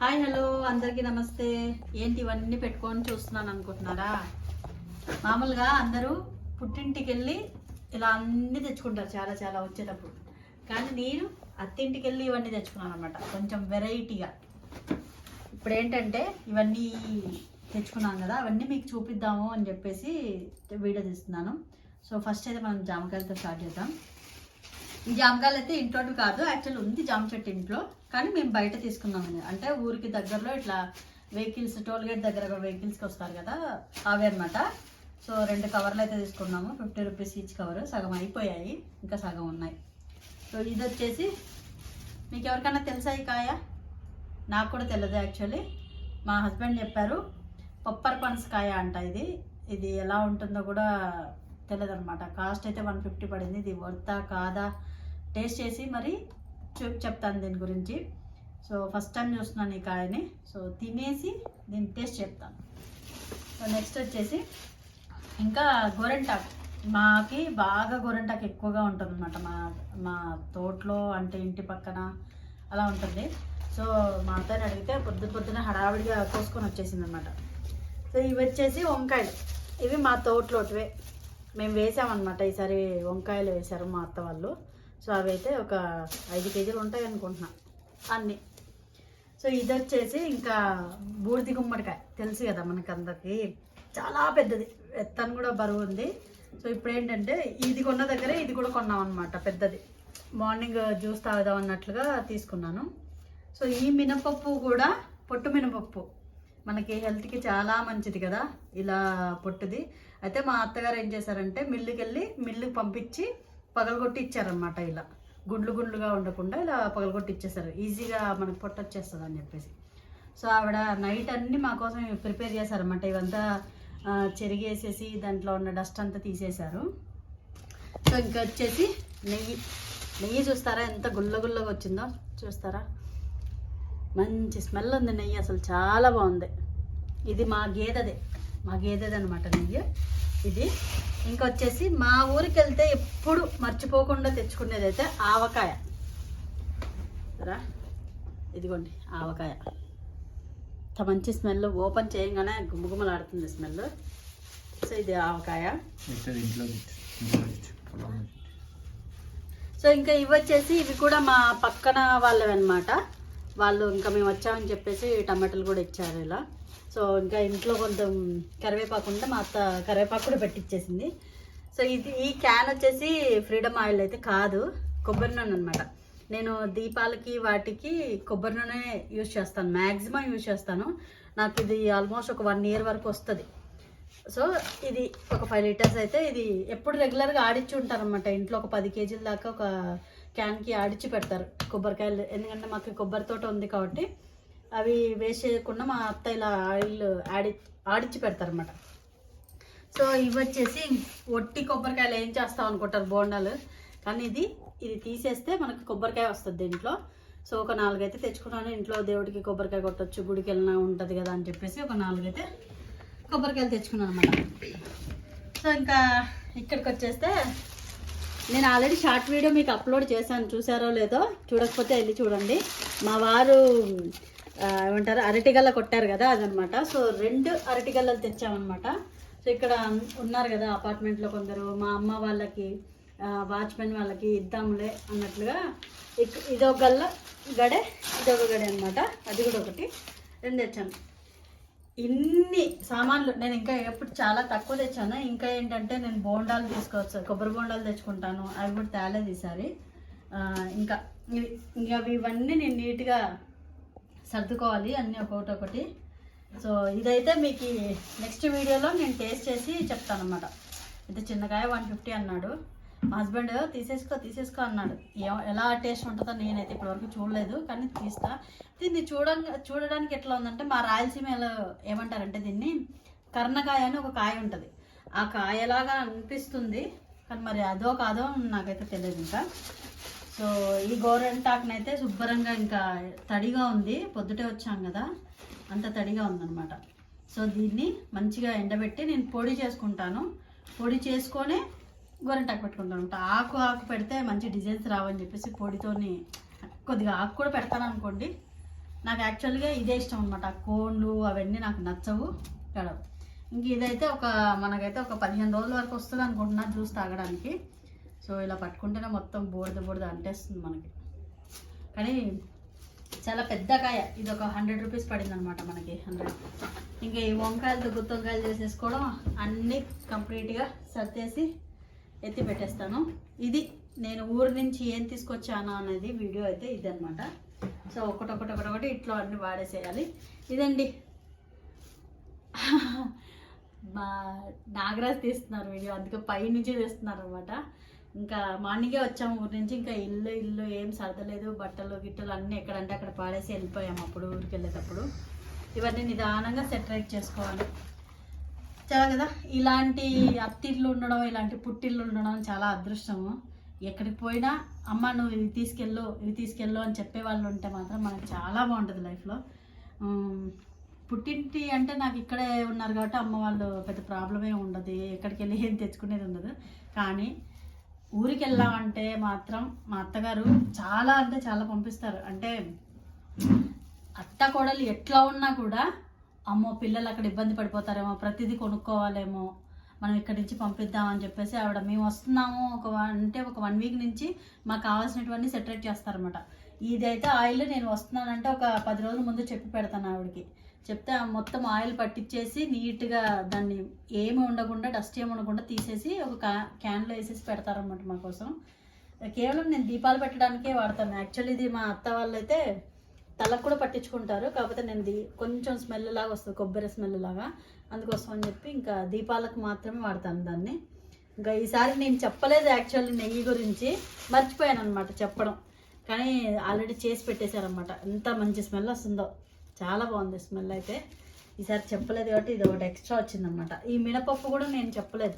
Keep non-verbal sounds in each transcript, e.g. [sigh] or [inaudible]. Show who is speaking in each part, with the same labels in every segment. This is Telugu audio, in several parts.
Speaker 1: హాయ్ హలో అందరికీ నమస్తే. ఏంటి ఇవన్నీ పెట్టుకొని చూస్తున్నాను అనుకుంటున్నారా? మామూలుగా అందరూ పుట్టింటికి వెళ్ళి ఇలా అన్నీ తెచ్చుకుంటారు చాలా చాలా వచ్చేటప్పుడు. కానీ నేను అత్తింటికి వెళ్ళి ఇవన్నీ తెచ్చుకున్నాను అనమాట కొంచెం వెరైటీగా. ఇప్పుడు ఏంటంటే ఇవన్నీ తెచ్చుకున్నాను కదా అవన్నీ మీకు చూపిద్దాము అని చెప్పేసి వీడియో తీస్తున్నాను. సో ఫస్ట్ అయితే మనం జామకాయలతో స్టార్ట్ చేద్దాం. ఈ జామకాయలు అయితే ఇంట్లో కాదు యాక్చువల్ ఉంది జామ చెట్టు ఇంట్లో. కానీ మేము బయట తీసుకున్నాం అంటే ఊరికి దగ్గరలో ఇట్లా వెహికల్స్ టోల్గేట్ దగ్గర వెహికల్స్కి వస్తారు కదా అవే అనమాట సో రెండు కవర్లు అయితే తీసుకున్నాము. ఫిఫ్టీ రూపీస్ ఈచ్ కవర్ సగం అయిపోయాయి. ఇంకా సగం ఉన్నాయి. సో ఇది వచ్చేసి మీకు ఎవరికైనా తెలుసా ఈ కాయ? నాకు కూడా తెలియదు యాక్చువల్లీ మా హస్బెండ్ చెప్పారు పప్పర్ పన్స్ కాయ అంట ఇది. ఇది ఎలా ఉంటుందో కూడా తెలియదు అనమాట కాస్ట్ అయితే వన్ ఫిఫ్టీ పడింది. ఇది వర్తా కాదా టేస్ట్ చేసి మరి చూ చెప్తాను దీని గురించి. సో ఫస్ట్ టైం చూస్తున్నాను ఈ కాయని. సో తినేసి దీని టేస్ట్ చెప్తాను. సో నెక్స్ట్ వచ్చేసి ఇంకా గోరెంటాకు. మాకి బాగా గోరెంటాకు ఎక్కువగా ఉంటుంది అనమాట మా మా తోటలో అంటే ఇంటి పక్కన అలా ఉంటుంది. సో మా అత్తని అడిగితే పొద్దు పొద్దున హడావిడిగా కోసుకొని వచ్చేసింది అనమాట సో ఇవి వచ్చేసి వంకాయలు. ఇవి మా తోటలోటివే. మేము వేసామన్నమాట. ఈసారి వంకాయలు వేశారు మా అత్త వాళ్ళు. సో అవి అయితే ఒక ఐదు కేజీలు ఉంటాయి అనుకుంటున్నా. అన్నీ. సో ఇది వచ్చేసి ఇంకా బూడిది గుమ్మడికాయ. తెలుసు కదా మనకి అందరికీ చాలా పెద్దది. ఎత్తను కూడా బరువు ఉంది. సో ఇప్పుడు ఏంటంటే ఇది కొన్న దగ్గరే ఇది కూడా కొన్నాం అనమాట పెద్దది. మార్నింగ్ జ్యూస్ తాగుదాం అన్నట్లుగా తీసుకున్నాను. సో ఈ మినపప్పు కూడా పొట్టు మినపప్పు. మనకి హెల్త్కి చాలా మంచిది కదా ఇలా పొట్టుది. అయితే మా అత్తగారు ఏం చేశారంటే మిల్లుకి వెళ్ళి మిల్లుకి పంపించి పగలగొట్టి ఇచ్చారనమాట ఇలా. గుండ్లు గుండ్లుగా ఉండకుండా ఇలా పగలగొట్టి ఇచ్చేసారు ఈజీగా మనకు పొట్టొచ్చేస్తుంది అని చెప్పేసి. సో ఆవిడ నైట్ అన్నీ మా కోసం ప్రిపేర్ చేశారన్నమాట. ఇవంతా చెరిగేసేసి దాంట్లో ఉన్న డస్ట్ అంతా తీసేశారు. సో ఇంకా వచ్చేసి నెయ్యి. నెయ్యి చూస్తారా? ఎంత గుల్ల గుల్లగా వచ్చిందో చూస్తారా? మంచి స్మెల్ ఉంది నెయ్యి అసలు. చాలా బాగుంది. ఇది మా గేదెదే. మా గేదెది అనమాట నెయ్యి. ఇది ఇంకా వచ్చేసి మా ఊరికి వెళ్తే ఎప్పుడు మర్చిపోకుండా తెచ్చుకునేది అయితే ఆవకాయ. రా ఇదిగోండి ఆవకాయ. ఇంత మంచి స్మెల్ ఓపెన్ చేయగానే గుమగుమలాడుతుంది స్మెల్. సో ఇది ఆవకాయ. సో ఇంకా ఇవి వచ్చేసి ఇవి కూడా మా పక్కన వాళ్ళవి అనమాట వాళ్ళు ఇంకా మేము వచ్చామని చెప్పేసి టమాటాలు కూడా ఇచ్చారు ఇలా. సో ఇంకా ఇంట్లో కొంచెం కరివేపాకు ఉంటే మా అత్త కరివేపాకు కూడా పెట్టిచ్చేసింది. సో ఇది ఈ క్యాన్ వచ్చేసి ఫ్రీడమ్ ఆయిల్ అయితే కాదు కొబ్బరి నూనె అనమాట నేను దీపాలకి వాటికి కొబ్బరి నూనె యూజ్ చేస్తాను మ్యాక్సిమం యూజ్ చేస్తాను. నాకు ఇది ఆల్మోస్ట్ ఒక వన్ ఇయర్ వరకు వస్తుంది. సో ఇది ఒక ఫైవ్ లీటర్స్ అయితే ఇది ఎప్పుడు రెగ్యులర్గా ఆడిచ్చి ఉంటారనమాట ఇంట్లో ఒక పది కేజీల దాకా ఒక క్యాన్కి ఆడిచ్చి పెడతారు కొబ్బరికాయలు. ఎందుకంటే మాకు కొబ్బరి తోట ఉంది కాబట్టి అవి వేస్ట్ చేయకుండా మా అత్త ఇలా ఆయిల్ ఆడి ఆడిచ్చి పెడతారనమాట సో ఇవి వచ్చేసి ఒట్టి కొబ్బరికాయలు ఏం చేస్తాం అనుకుంటారు బోండాలు. కానీ ఇది ఇది తీసేస్తే మనకి కొబ్బరికాయ వస్తుంది దీంట్లో. సో ఒక నాలుగైతే తెచ్చుకున్నాను. ఇంట్లో దేవుడికి కొబ్బరికాయ కొట్టచ్చు గుడికి వెళ్ళినా ఉంటుంది కదా అని చెప్పేసి ఒక నాలుగైతే కొబ్బరికాయలు తెచ్చుకున్నాను అనమాట సో ఇంకా ఇక్కడికి వచ్చేస్తే నేను ఆల్రెడీ షార్ట్ వీడియో మీకు అప్లోడ్ చేశాను. చూసారో లేదో చూడకపోతే వెళ్ళి చూడండి. మా వారు ఏమంటారు? అరటిగల్ల కొట్టారు కదా అదనమాట సో రెండు అరటిగల్లలు తెచ్చామన్నమాట. సో ఇక్కడ ఉన్నారు కదా అపార్ట్మెంట్లో కొందరు. మా అమ్మ వాళ్ళకి వాచ్మెన్ వాళ్ళకి ఇద్దాంలే అన్నట్లుగా ఇదొక గల్ల గడే ఇదొక గడే అనమాట అది కూడా ఒకటి. రెండు తెచ్చాను. ఇన్ని సామాన్లు నేను ఇంకా ఎప్పుడు చాలా తక్కువ తెచ్చాను? ఇంకా ఏంటంటే నేను బోండాలు తీసుకోవచ్చు. కొబ్బరి బోండాలు తెచ్చుకుంటాను. అవి కూడా తేలేదు ఈసారి. ఇంకా ఇంకా అవి ఇవన్నీ నేను నీట్గా సర్దుకోవాలి అన్నీ ఒకటి ఒకటి సో ఇదైతే మీకు నెక్స్ట్ వీడియోలో నేను టేస్ట్ చేసి చెప్తాను అనమాట అయితే చిన్నకాయ వన్ ఫిఫ్టీ అన్నాడు. మా హస్బెండ్ తీసేసుకో తీసేసుకో అన్నాడు. ఏ- ఎలా టేస్ట్ ఉంటుందో నేనైతే ఇప్పటివరకు చూడలేదు కానీ తీస్తా. దీన్ని చూడడానికి చూడడానికి ఎట్లా ఉందంటే మా రాయలసీమలో ఏమంటారంటే దీన్ని కర్ణకాయ అని ఒక కాయ ఉంటుంది. ఆ కాయలాగా అనిపిస్తుంది కానీ మరి అదో కాదో నాకైతే తెలియదు ఇంకా. సో ఈ గోరెంటాకునైతే శుభ్రంగా ఇంకా తడిగా ఉంది. పొద్దుటే వచ్చాం కదా. అంత తడిగా ఉందన్నమాట. సో దీన్ని మంచిగా ఎండబెట్టి నేను పొడి చేసుకుంటాను. పొడి చేసుకొని గోరెంటాకు పెట్టుకుంటాను. అనమాట ఆకు ఆకు పెడితే మంచి డిజైన్స్ రావని చెప్పేసి పొడితోని కొద్దిగా ఆకు కూడా పెడతాను అనుకోండి. నాకు యాక్చువల్గా ఇదే ఇష్టం అనమాట కోన్లు అవన్నీ నాకు నచ్చవు. గడవు ఇంక ఇదైతే ఒక మనకైతే ఒక పదిహేను రోజుల వరకు వస్తుంది అనుకుంటున్నా జ్యూస్ తాగడానికి. సో ఇలా పట్టుకుంటేనే మొత్తం బోర్ద బోర్ద అంటేస్తుంది మనకి. కానీ చాలా పెద్ద కాయ. ఇది ఒక హండ్రెడ్ రూపీస్ పడింది అనమాట మనకి హండ్రెడ్ ఇంకా ఈ వంకాయలతో గుత్తొంకాయలు చేసేసుకోవడం అన్నీ కంప్లీట్గా సర్దేసి ఎత్తి పెట్టేస్తాను. ఇది నేను ఊరు నుంచి ఏం తీసుకొచ్చాను అనేది వీడియో అయితే ఇది అనమాట సో ఒకటొకటి ఒకటొకటి ఇట్లా అన్ని వాడేసేయాలి. ఇదండి. [laughs] మా నాగరాజ్ తీస్తున్నారు వీడియో అందుకే పై నుంచి తీస్తున్నారు అనమాట ఇంకా మార్నింగే వచ్చాము ఊరి నుంచి. ఇంకా ఇల్లు ఇల్లు ఏం సర్దలేదు. బట్టలు గిట్టలు అన్నీ ఎక్కడంటే అక్కడ పాడేసి వెళ్ళిపోయాము అప్పుడు ఊరికి వెళ్ళేటప్పుడు. ఇవన్నీ నిదానంగా సెటరేట్ చేసుకోవాలి. చాలా కదా? ఇలాంటి అత్తిళ్ళు ఉండడం ఇలాంటి పుట్టిళ్ళు ఉండడం చాలా అదృష్టము. ఎక్కడికి పోయినా అమ్మ నువ్వు ఇవి తీసుకెళ్ళు ఇవి తీసుకెళ్ళు అని చెప్పే వాళ్ళు ఉంటే మాత్రం మనకు చాలా బాగుంటుంది లైఫ్లో. పుట్టింటి అంటే నాకు ఇక్కడే ఉన్నారు కాబట్టి అమ్మ వాళ్ళు పెద్ద ప్రాబ్లమే ఉండదు. ఎక్కడికి వెళ్ళి ఏం తెచ్చుకునేది ఉండదు. కానీ ఊరికి వెళ్ళామంటే మాత్రం మా అత్తగారు చాలా అంటే చాలా పంపిస్తారు. అంటే అత్త కోడలు ఎట్లా ఉన్నా కూడా అమ్మో పిల్లలు అక్కడ ఇబ్బంది పడిపోతారేమో ప్రతిదీ కొనుక్కోవాలేమో మనం ఇక్కడి నుంచి పంపిద్దామని చెప్పేసి ఆవిడ మేము వస్తున్నాము ఒక అంటే ఒక వన్ వీక్ నుంచి మాకు కావాల్సినటువంటి సెటరేట్ చేస్తారనమాట ఇదైతే ఆయిల్ నేను వస్తున్నానంటే ఒక పది రోజుల ముందు చెప్పి పెడతాను ఆవిడకి. చెప్తే ఆ మొత్తం ఆయిల్ పట్టించేసి నీట్గా దాన్ని ఏమి ఉండకుండా డస్ట్ ఏమి ఉండకుండా తీసేసి ఒక క్యా క్యాన్లో వేసేసి పెడతారనమాట మా కోసం. కేవలం నేను దీపాలు పెట్టడానికే వాడతాను. యాక్చువల్లీ ఇది మా అత్త వాళ్ళైతే తలకు కూడా పట్టించుకుంటారు. కాకపోతే నేను దీ కొంచెం స్మెల్ లాగా వస్తుంది కొబ్బరి స్మెల్ లాగా. అందుకోసం అని చెప్పి ఇంకా దీపాలకు మాత్రమే వాడతాను దాన్ని. ఇంకా ఈసారి నేను చెప్పలేదు యాక్చువల్లీ నెయ్యి గురించి. మర్చిపోయాను అనమాట చెప్పడం. కానీ ఆల్రెడీ చేసి పెట్టేశారనమాట ఎంత మంచి స్మెల్ వస్తుందో. చాలా బాగుంది స్మెల్ అయితే. ఈసారి చెప్పలేదు కాబట్టి ఇది ఒకటి ఎక్స్ట్రా వచ్చిందనమాట. ఈ మినపప్పు కూడా నేను చెప్పలేదు.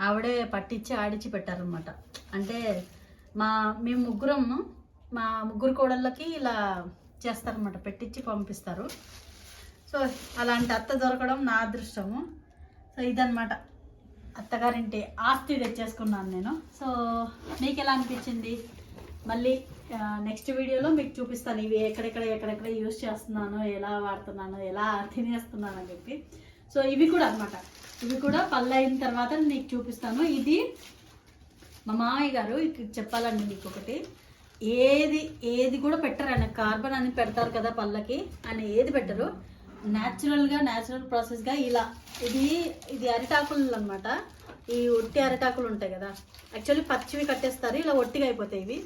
Speaker 1: ఆవిడే పట్టించి ఆడిచి పెట్టారనమాట. అంటే మా మేము ముగ్గురం మా ముగ్గురు కోడళ్ళకి ఇలా చేస్తారనమాట. పెట్టించి పంపిస్తారు. సో అలాంటి అత్త దొరకడం నా అదృష్టము. సో ఇదనమాట. అత్తగారింటి ఆస్తి తెచ్చేసుకున్నాను నేను. సో మీకు ఎలా అనిపించింది? మళ్ళీ నెక్స్ట్ వీడియోలో మీకు చూపిస్తాను. ఇవి ఎక్కడెక్కడ ఎక్కడెక్కడ యూస్ చేస్తున్నాను ఎలా వాడుతున్నాను ఎలా తినేస్తున్నాను అని చెప్పి. సో ఇవి కూడా అన్నమాట. ఇవి కూడా పళ్ళు అయిన తర్వాత నీకు చూపిస్తాను. ఇది మా మామయ్య గారు ఇక్కడ చెప్పాలండి మీకు ఒకటి. ఏది ఏది కూడా పెట్టరు ఆయన. కార్బన్ అని పెడతారు కదా పళ్ళకి ఆయన ఏది పెట్టరు. న్యాచురల్గా న్యాచురల్ ప్రాసెస్గా ఇలా. ఇది ఇది అరిటాకులు అనమాట ఈ ఒట్టి అరిటాకులు ఉంటాయి కదా. యాక్చువల్లీ పచ్చివి కట్టేస్తారు ఇలా ఒట్టిగా అయిపోతాయి ఇవి.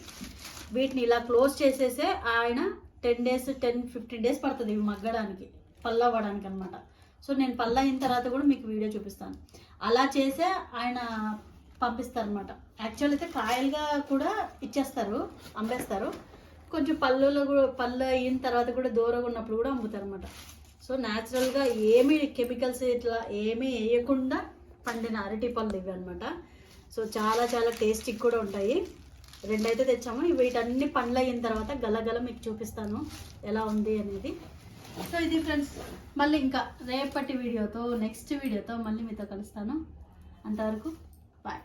Speaker 1: వీటిని ఇలా క్లోజ్ చేసేసే ఆయన ten days ten fifteen days పడుతుంది ఇవి మగ్గడానికి పళ్ళు అవ్వడానికి అనమాట సో నేను పళ్ళు అయిన తర్వాత కూడా మీకు వీడియో చూపిస్తాను. అలా చేసే ఆయన పంపిస్తారు యాక్చువల్ అయితే కాయలుగా కూడా ఇచ్చేస్తారు అమ్మేస్తారు. కొంచెం పళ్ళులో కూడా పళ్ళు అయిన తర్వాత కూడా దూరంగా ఉన్నప్పుడు కూడా అమ్ముతారు అనమాట సో న్యాచురల్గా ఏమీ కెమికల్స్ ఇట్లా ఏమీ వేయకుండా పండిన అరటి పళ్ళు ఇవి అనమాట సో చాలా చాలా టేస్టీ కూడా ఉంటాయి. రెండైతే తెచ్చాము. వీటన్ని పండ్లు అయిన తర్వాత గలగల మీకు చూపిస్తాను ఎలా ఉంది అనేది. సో ఇది ఫ్రెండ్స్ మళ్ళీ ఇంకా రేపటి వీడియోతో నెక్స్ట్ వీడియోతో మళ్ళీ మీతో కలుస్తాను. అంతవరకు బాయ్